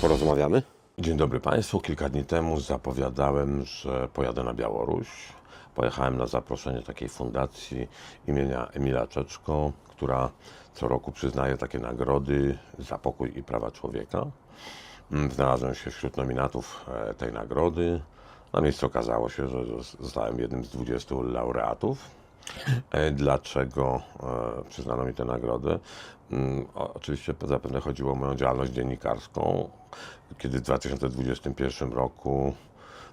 Porozmawiamy? Dzień dobry Państwu. Kilka dni temu zapowiadałem, że pojadę na Białoruś. Pojechałem na zaproszenie takiej fundacji imienia Emila Czeczko, która co roku przyznaje takie nagrody za pokój i prawa człowieka. Mm, Znalazłem się wśród nominatów e, tej nagrody. Na miejscu okazało się, że zos- zostałem jednym z 20 laureatów. E, Dlaczego e, przyznano mi tę nagrodę? Mm, Oczywiście zapewne chodziło o moją działalność dziennikarską, kiedy w 2021 roku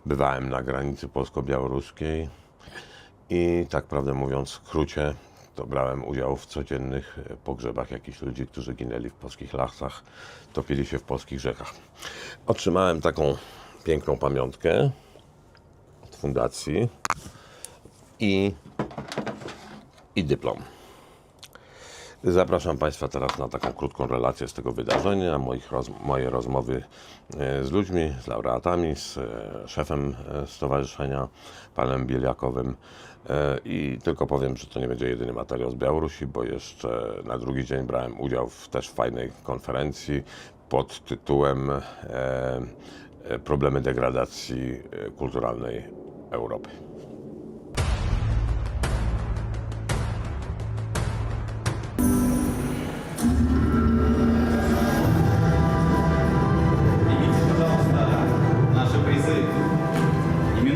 bywałem na granicy polsko-białoruskiej i tak prawdę mówiąc, w skrócie, to brałem udział w codziennych e, pogrzebach jakichś ludzi, którzy ginęli w polskich lasach, topili się w polskich rzekach. Otrzymałem taką piękną pamiątkę od fundacji i, i dyplom. Zapraszam Państwa teraz na taką krótką relację z tego wydarzenia, moich roz, moje rozmowy e, z ludźmi, z laureatami, z e, szefem e, stowarzyszenia, panem Bieliakowym. I tylko powiem, że to nie będzie jedyny materiał z Białorusi, bo jeszcze na drugi dzień brałem udział w też fajnej konferencji pod tytułem Problemy degradacji kulturalnej Europy.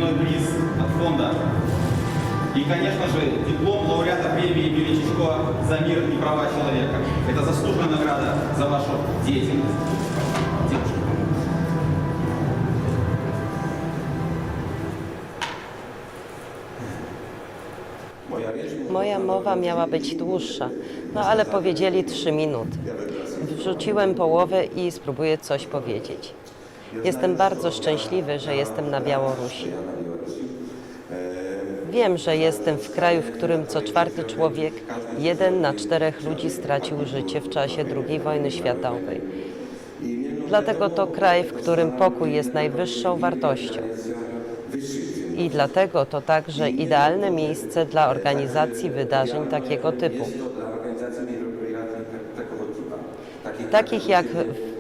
Именной приз от фонда. И, конечно же, диплом лауреата премии имени Чичко за мир и права человека. Это заслуженная награда за вашу деятельность. Девушка. Moja mowa miała być dłuższa, no ale powiedzieli trzy minuty. Wrzuciłem połowę i spróbuję coś powiedzieć. Jestem bardzo szczęśliwy, że jestem na Białorusi. Wiem, że jestem w kraju, w którym co czwarty człowiek, jeden na czterech ludzi stracił życie w czasie II wojny światowej. Dlatego to kraj, w którym pokój jest najwyższą wartością. I dlatego to także idealne miejsce dla organizacji wydarzeń takiego typu. Takich jak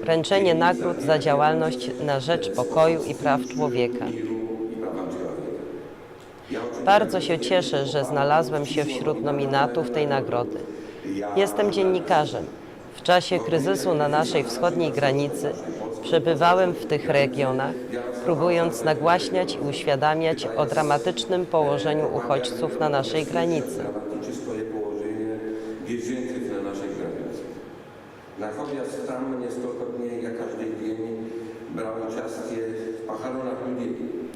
wręczenie nagród za działalność na rzecz pokoju i praw człowieka. Bardzo się cieszę, że znalazłem się wśród nominatów tej nagrody. Jestem dziennikarzem. W czasie kryzysu na naszej wschodniej granicy przebywałem w tych regionach, próbując nagłaśniać i uświadamiać o dramatycznym położeniu uchodźców na naszej granicy. Dramatyczne położenie bieżących na naszej granicy. Nachodząc tam niestokrotnie, jak każdy dzień, brałem udział w pachronach ludzi.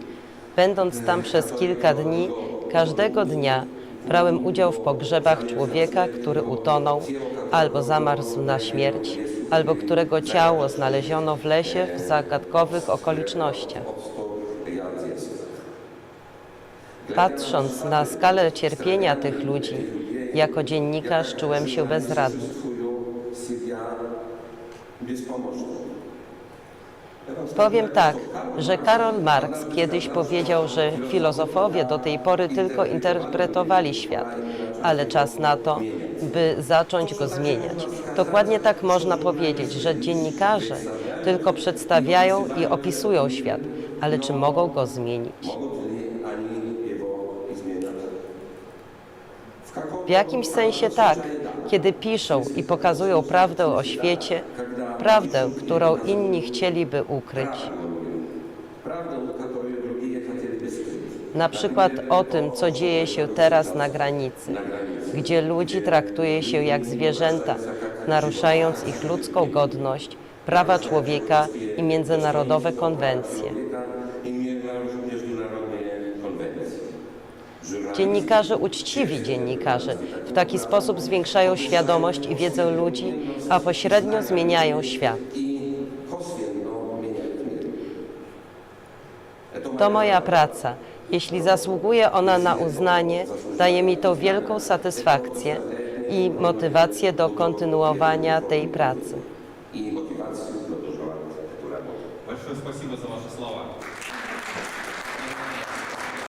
Będąc tam przez kilka dni, każdego dnia brałem udział w pogrzebach człowieka, który utonął albo zamarzł na śmierć, albo którego ciało znaleziono w lesie w zagadkowych okolicznościach. Patrząc na skalę cierpienia tych ludzi, jako dziennikarz czułem się bezradny. Powiem tak, że Karol Marx kiedyś powiedział, że filozofowie do tej pory tylko interpretowali świat, ale czas na to, by zacząć go zmieniać. Dokładnie tak można powiedzieć, że dziennikarze tylko przedstawiają i opisują świat, ale czy mogą go zmienić? W jakimś sensie tak, kiedy piszą i pokazują prawdę o świecie, prawdę, którą inni chcieliby ukryć. Na przykład o tym, co dzieje się teraz na granicy, gdzie ludzi traktuje się jak zwierzęta, naruszając ich ludzką godność, prawa człowieka i międzynarodowe konwencje. i międzynarodowe konwencje. Dziennikarze, uczciwi dziennikarze, w taki sposób zwiększają świadomość i wiedzę ludzi, a pośrednio zmieniają świat. To moja praca. Jeśli zasługuje ona na uznanie, daje mi to wielką satysfakcję i motywację do kontynuowania tej pracy. Большое спасибо за ваши слова.